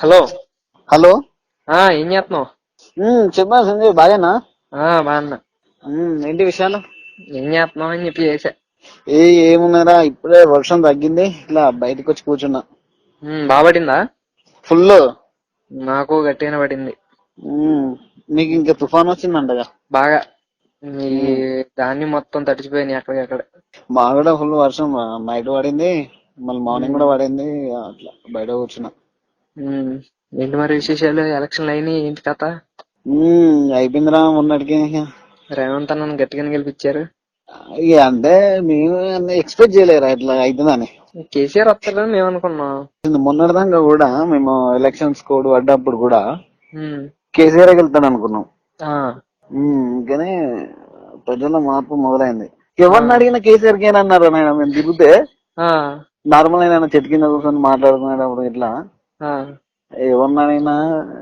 Hello. Hello. ఆ ఏం చేస్తున్నావు చెప్పా సంజయ్ బాగానా ఆ బాగున్నా. ఏంటి విషయాలు? ఏం చేస్తున్నావు అని చెప్పి చేసా. ఏ ఏమున్నారా ఇప్పుడే వర్షం తగ్గింది ఇట్లా బయటకు వచ్చి కూర్చున్నా బాగా పడిందా? ఫుల్. నాకు గట్టిగానే పడింది. మీకు ఇంకా తుఫాన్ వచ్చిందంటగా? బాగా. ఈ దాన్ని మొత్తం తడిచిపోయినాయి ఎక్కడికెక్కడ మా కూడా ఫుల్ వర్షం నైట్ పడింది మళ్ళీ మార్నింగ్ కూడా పడింది అట్లా బయట కూర్చున్నా. ఏంటి మరి విశేషాలు? ఎలక్షన్లు అయినాయి. ఏంటి కథ? ఉమ్, అయిపోయిందిరా మొన్నటికి. రేవంత్ అన్న గట్టిగానే గెలిపించారు. అంటే మేము ఎక్స్పెక్ట్ చేయలేరా ఇట్లా అవుతుందని కేసీఆర్ వస్తారని మేము అనుకున్నాం మొన్నటిదాకా కూడా మేము ఎలక్షన్స్ కోడ్ పడ్డప్పుడు కూడా కేసీఆర్ వెళ్తాడు అనుకున్నాం. కానీ ప్రజల మార్పు మొదలైంది. ఎవరిని అడిగినా కేసీఆర్ కేనా అన్నారు ఆయన మేము తిరిగితే నార్మల్ అయినా చెట్టు కింద కూర్చొని మాట్లాడుకునేటప్పుడు ఇట్లా. ఆ, ఎవరిని అడిగినా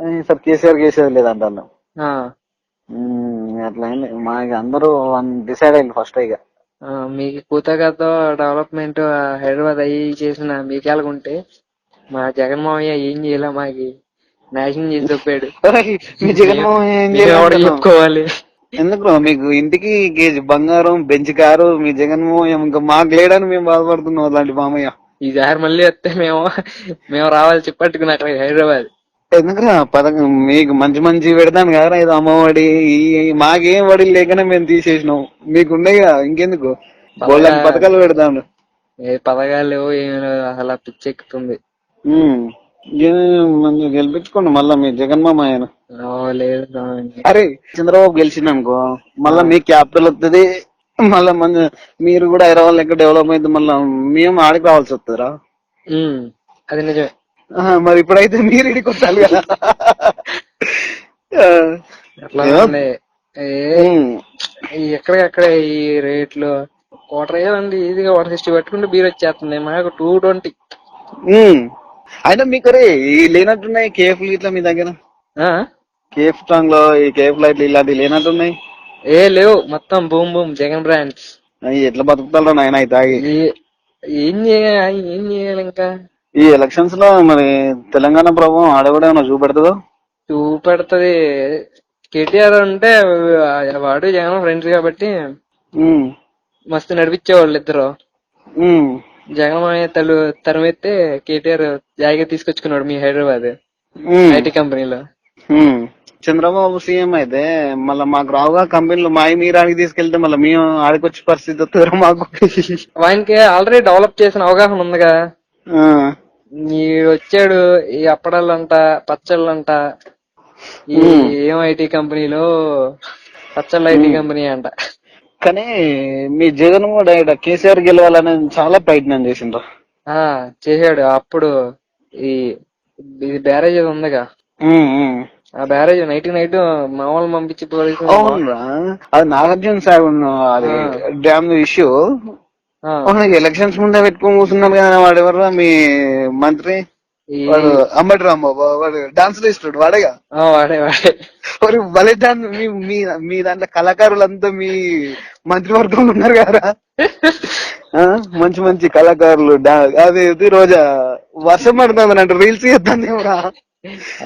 "ఏ, సార్ కేసీఆర్ కేసీఆర్ లేదంటాను ఆ, అట్లా అయింది మా అందరూ డిసైడ్ అయ్యింది ఫస్ట్ ఇక. మీకు కూతగతో డెవలప్మెంట్ హైదరాబాద్ అయ్యి చేసిన మీకు ఎలాగుంటే మా జగన్మోహన్ ఏం చేయలే మాకి? నాశనం చేసి చెప్పాడు మీ జగన్మోహన్ చెప్పుకోవాలి? ఎందుకు మీకు ఇంటికి కేజీ బంగారం బెంచ్ కారు మీ జగన్మోహన్ ఇంకా మాకు లేడని మేము బాధపడుతున్నాం అలాంటి మామయ్య. ఈసారి మళ్ళీ వస్తే మేము మేము రావాలి చెప్పట్టుకుని అక్కడ హైదరాబాద్. ఎందుకురా? పథకం మీకు మంచి మంచి పెడతాను కదా ఇది అమ్మఒడి మాకేం వడి లేకనే మేము తీసేసినాం. మీకు ఉన్నాయిగా ఇంకెందుకు పథకాలు పెడతాను ఏ పథకాలు లేవు ఏమి లేవు అసలు పిచ్చెక్కుతుంది. మంచిగా గెలిపించుకోండి మళ్ళా మీ జగన్మామ ఆయన. లేదు. అరే చంద్రబాబు గెలిచింది అనుకో మళ్ళా మీ క్యాపిటల్ వస్తుంది మళ్ళా మంచి మీరు కూడా హైదరాబాద్ లెక్క డెవలప్ అయితే మళ్ళా మేము ఆడికి రావాల్సి వస్తుందిరా. అది నిజమే. మరి ఇప్పుడైతే మీరు ఇడికి వచ్చాలి కదా. ఉమ్. ఈ ఎక్కడికక్కడ ఈ రేట్లు. వాటర్ ఏదండి ఈజీగా వన్ సిక్స్టీ పెట్టుకుంటే బీర్ వచ్చేస్తుంది. మాకు టూ ట్వంటీ. అయినా మీకు రే ఈ లేనట్టున్నాయి కేఫ్ ఇట్లా మీ దగ్గర? కేఫ్ స్ట్రాంగ్లో ఈ కేఫ్ లైట్లు ఇలాంటివి లేనట్టున్నాయి? ఏ లేవు మొత్తం బూమ్ బూమ్ జగన్ బ్రాండ్స్ ఎట్లా బతుకుతారో నాయన తాగి ఏం చేయాలి ఏం చేయాలి ఇంకా ఈ ఎలక్షన్స్లో మరి తెలంగాణ ప్రభుత్వం ఆడ కూడా ఏమైనా చూపెడుతుందో చూపెడుతుంది కేటీఆర్ అంటే వాడు జగన్ ఫ్రెండ్స్ కాబట్టి. మస్తు నడిపించేవాళ్ళు ఇద్దరు ఉమ్. జగన్ తలు తరమైతే కేటీఆర్ జాయిగా తీసుకొచ్చుకున్నాడు మీ హైదరాబాద్. ఐటీ కంపెనీలో. చంద్రబాబు సీఎం అయితే మళ్ళీ మాకు రావుగా కంపెనీలు మాయి మీరు ఆడికి తీసుకెళ్తే మళ్ళీ మేము ఆడికొచ్చే పరిస్థితి వస్తుందిరా మాకు. ఆయనకి ఆల్రెడీ డెవలప్ చేసిన అవగాహన ఉందిగా. ఈ వచ్చాడు ఈ అప్పడాలంట పచ్చళ్ళంట ఈ ఏం ఐటీ కంపెనీలో? పచ్చళ్ళ ఐటీ కంపెనీ అంట. కానీ మీ జగన్ కూడా ఇక్కడ కేసీఆర్ గెలవాలని చాలా ప్రయత్నం చేసిండ్రు. ఆ చేశాడు. అప్పుడు ఈ ఇది బ్యారేజ్ ఉందిగా. ఆ బ్యారేజ్ నైట్ నైట్ మామూలు పంపించి అవునురా అది నాగార్జున సాగర్ అది డ్యామ్ ఇష్యూ. ఎలక్షన్స్ ముందే పెట్టుకొని కూర్చున్నారు కదా వాడు ఎవరు మీ మంత్రి? వాడు అంబటి రాంబాబు వాడు డాన్స్ ఇస్తాడు వాడేగా? వాడే వాడే. మరి భలే డాన్స్ మీ మీ మీ దాంట్లో కళాకారులంతా మీ మంత్రివర్గంలో ఉన్నారు కదా. మంచి మంచి కళాకారులు అది రోజా వర్షం పడుతుంది అంటే రీల్స్ చేద్దాం కూడా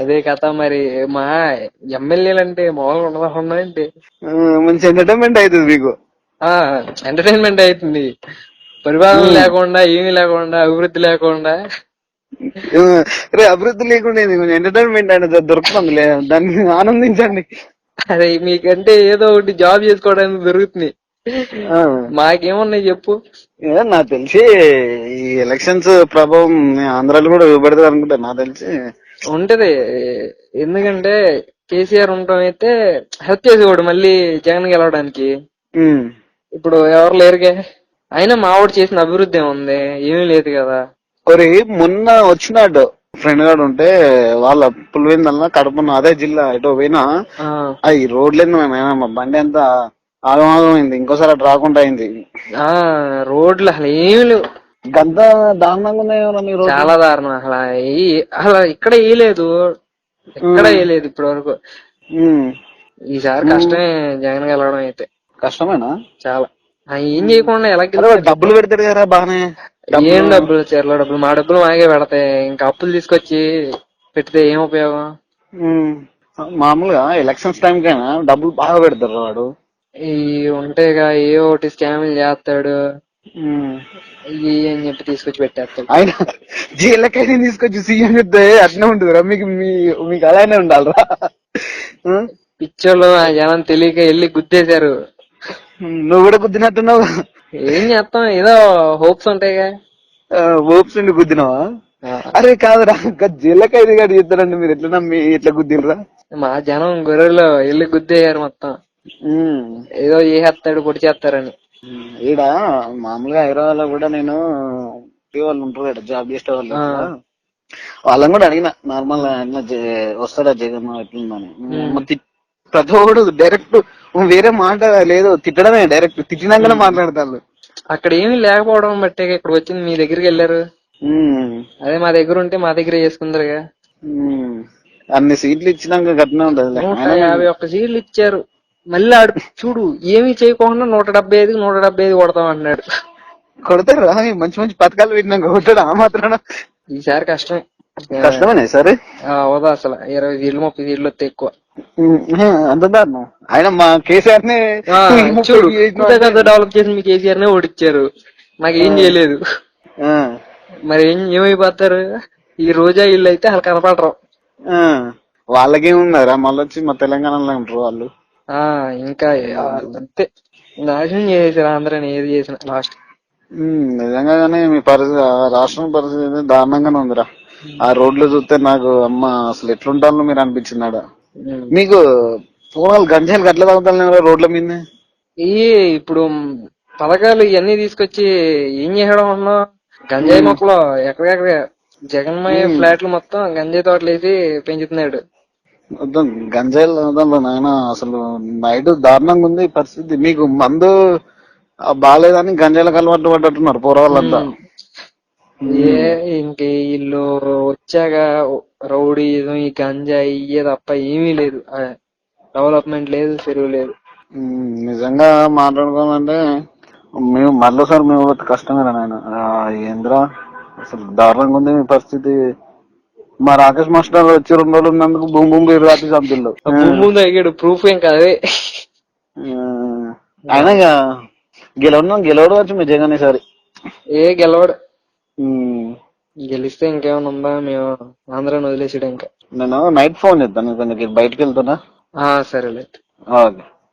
అదే కథ మరి. మా ఎమ్మెల్యేలు అంటే మామూలుగా ఉండదా? అంటే మంచి ఎంటర్టైన్మెంట్ అవుతుంది మీకు. ఆ ఎంటర్టైన్మెంట్ అవుతుంది. పరిపాలన లేకుండా ఏమీ లేకుండా అభివృద్ధి లేకుండా. రే అభివృద్ధి లేకుండా ఎంటర్టైన్మెంట్ అనేది దొరుకుతుంది దాన్ని ఆనందించండి. అదే మీకంటే ఏదో ఒకటి జాబ్ చేసుకోవడానికి దొరుకుతుంది. మాకేమున్నాయి చెప్పు? నాకు తెలిసి ఈ ఎలక్షన్స్ ప్రభావం ఆంధ్రాలో కూడా చూపెడతారు అనుకుంటా నాకు తెలిసి. ఉంటది. ఎందుకంటే కేసీఆర్ ఉండటం అయితే హెల్ప్ చేసేవాడు మళ్ళీ జగన్ గెలవడానికి. ఇప్పుడు ఎవరు లేరుగా? అయినా మావాడు చేసిన అభివృద్ధి ఏముంది? ఏమీ లేదు కదా. ఒరే మొన్న వచ్చినాడు ఫ్రెండ్ గాడు ఉంటే వాళ్ళ పులివెందల్లా కడపన అదే జిల్లా ఎటో పోయినా అది రోడ్లు మా బండి అంతా ఆగమాగం అయింది ఇంకోసారి అటు రాకుండా అయింది. ఆ రోడ్లు అసలు ఏమి లేవు. గంత దారుణంగా ఉన్నాయో చాలా దారుణం. అసలు అసలు ఇక్కడ వేయలేదు. ఎక్కడ వేయలేదు ఇప్పటి వరకు. ఈసారి కష్టమే జగన్ గెలవడం అయితే. కష్టమేనా? చాలా. ఏం చేయకుండా ఎలా డబ్బులు పెడతాడు కదా బాగానే. ఏం డబ్బులు? చీరల డబ్బులు. మా డబ్బులు మాకే పెడతాయి. ఇంకా అప్పులు తీసుకొచ్చి పెడితే ఏం ఉపయోగం. మామూలుగా ఎలక్షన్స్ టైం కైనా డబ్బులు బాగా పెడతారు వాడు. ఈ ఉంటేగా ఏ ఒకటి స్కామ్లు చేస్తాడు. ఇవి అని చెప్పి తీసుకొచ్చి పెట్టేస్తాడు. ఆయన జైలకైనా తీసుకొచ్చి సీఎం చెప్తే అట్నే ఉంటుందిరా. మీకు మీ మీకు అలానే ఉండాలిరా. పిక్చర్లో ఆ జనం తెలియక వెళ్ళి గుద్దేశారు. నువ్వు కూడా గుద్దినట్టున్నావు. ఏం చేస్తాం? ఏదో హోప్స్ ఉంటాయిగా. ఓప్స్ నుండి గుద్దినావా? అరే కాదురా. ఇంకా జీలకైదు గారు చెప్తారండి మీరు ఎట్లా నమ్మి ఎట్లా గుద్దినరా మా జనం గొర్రెలు వెళ్ళి గుద్దేశారు మొత్తం. ఏదో చేసేస్తాడు పొడి చేస్తారని. ఈడ మామూలుగా హైదరాబాద్లో కూడా నేను వాళ్ళు ఉంటారు కదా జాబ్ చేసే వాళ్ళు. వాళ్ళని కూడా అడిగిన నార్మల్ వస్తాడా జగన్ ఎట్లుందని. ప్రతి ఒక్కడు డైరెక్ట్ వేరే మాట లేదు తిట్టడమే డైరెక్ట్ తిట్టినాకనే మాట్లాడతారు అక్కడ ఏమీ లేకపోవడం బట్టే ఇక్కడ వచ్చింది మీ దగ్గరికి వెళ్ళారు. అదే మా దగ్గర ఉంటే మా దగ్గర చేసుకుందరుగా. అన్ని సీట్లు ఇచ్చినాక గట్టినే ఉంటది యాభై ఒక్క సీట్లు ఇచ్చారు. మళ్ళీ ఆడు చూడు ఏమీ చేయకుండా నూట డెబ్బై ఐదు నూట డెబ్బై ఐదు కొడతాం అంటున్నాడు కొడతారు రా, మంచి మంచి పథకాలు పెట్టినాక కొట్టాడు ఆ మాత్రాన. ఈసారి కష్టమే. కష్టమనే సరే అవదా అసలు ఇరవై సీట్లు ముప్పై సీట్లు వస్తే ఎక్కువ. అంత దారుణం. ఆయన మా కేసీఆర్ నే చూడు డెవలప్ చేసి మీ కేసీఆర్ నే ఓడిచ్చారు నాకు ఏం చేయలేదు. మరి ఏం ఏమైపోతారు? ఈ రోజా ఇల్లు అయితే అసలు కనపడరు. ఆ. వాళ్ళకేముందరా మళ్ళీ వచ్చి మా తెలంగాణలో ఉంటారు వాళ్ళు. ఆ ఇంకా అంతే. నాశనం చేసేసారు ఆంధ్రాని ఏది చేసిన లాస్ట్ నిజంగానే మీ పరిస్థితి రాష్ట్రం పరిస్థితి అయితే దారుణంగానే ఉందిరా. ఆ రోడ్లు చూస్తే నాకు అమ్మ అసలు ఎట్లుంటాను మీరు అనిపించింది ఆడ మీకు పూనాలు గంజాయిలు గట్ల తాగుతాను రోడ్ల మీద ఈ ఇప్పుడు పథకాలు ఇవన్నీ తీసుకొచ్చి ఏం చేయడం అన్నా గంజాయి మొక్కలు ఎక్కడెక్కడ? జగన్మయ్య ఫ్లాట్లు మొత్తం గంజాయి తోటలు వేసి పెంచుతున్నాడు. గంజాయిలు నాయన అసలు నైట్ దారుణంగా ఉంది పరిస్థితి. మీకు మందు బాగాలేదని గంజాయిలకు అలవాటు పడ్డట్టున్నారు పోరవాళ్ళంతా ఏ ఇంక వీళ్ళు వచ్చాక రౌడీ ఈ గంజాయి ఇయ్యే తప్ప ఏమీ లేదు. డెవలప్మెంట్ లేదు చెరువు లేదు. నిజంగా మాట్లాడుకోవాలంటే మేము మళ్ళీసారి మేము పోతే కష్టమే నాయన. ఏంద్రా? అసలు దారుణంగా ఉంది మీ పరిస్థితి. మా రాకేష్ మాస్టర్ వచ్చి రెండు రోజులు ఉన్నందుకు భూమి భూమి రాత్రి చంపిల్లు ముందు అడిగాడు ప్రూఫ్ ఏం కాదే. ఇక గెలవడం గెలవడం వచ్చి మీ జగన్ ఈసారి. ఏ గెలవడు. గెలిస్తే ఇంకేమైనా ఉందా? మేము ఆంధ్రాని వదిలేసాడు ఇంకా. నేను నైట్ ఫోన్ చేస్తాను కొంచెం బయటకు వెళ్తున్నా. ఆ సరేలే. ఓకే.